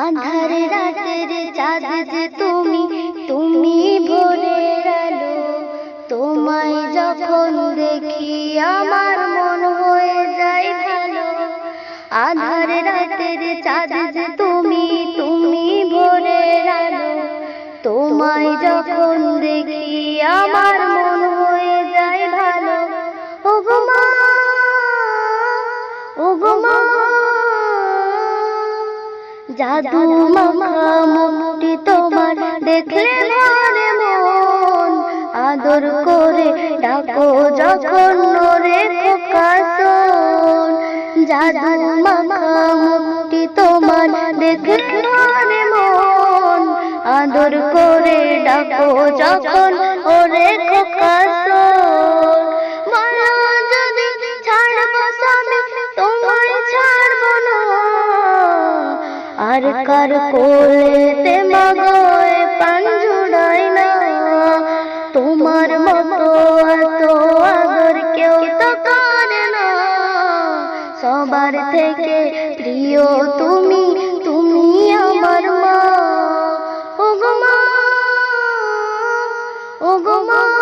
আধারে রাতের চাঁদ যে তুমি তুমি ভোরের আলো। তোমায় যখন দেখি আমার মন হয়ে যায় ভালো। আধারে রাতের চাঁদ যে তুমি তুমি ভোরের আলো। তোমায় যখন দেখি আমার মন হয়ে যায় ভালো। ওগো মা ওগো মা। জাদু মাখা মুখটি তোমার দেখলে মনে মন। আদর করে ডাকো যখন নরে প্রকাশন। জাদু মাখা মুখটি তোমার দেখলে মনে মন। আদর করে ডাকো যখন ওরে প্রকাশন। আর কার কোলেতে মাগোয় পান জুড়াই না। তোমার মতো এত আদর কেউ তো করে না। সবার থেকে প্রিয় তুমি তুমি আমার মা। ও গো মা ও গো মা।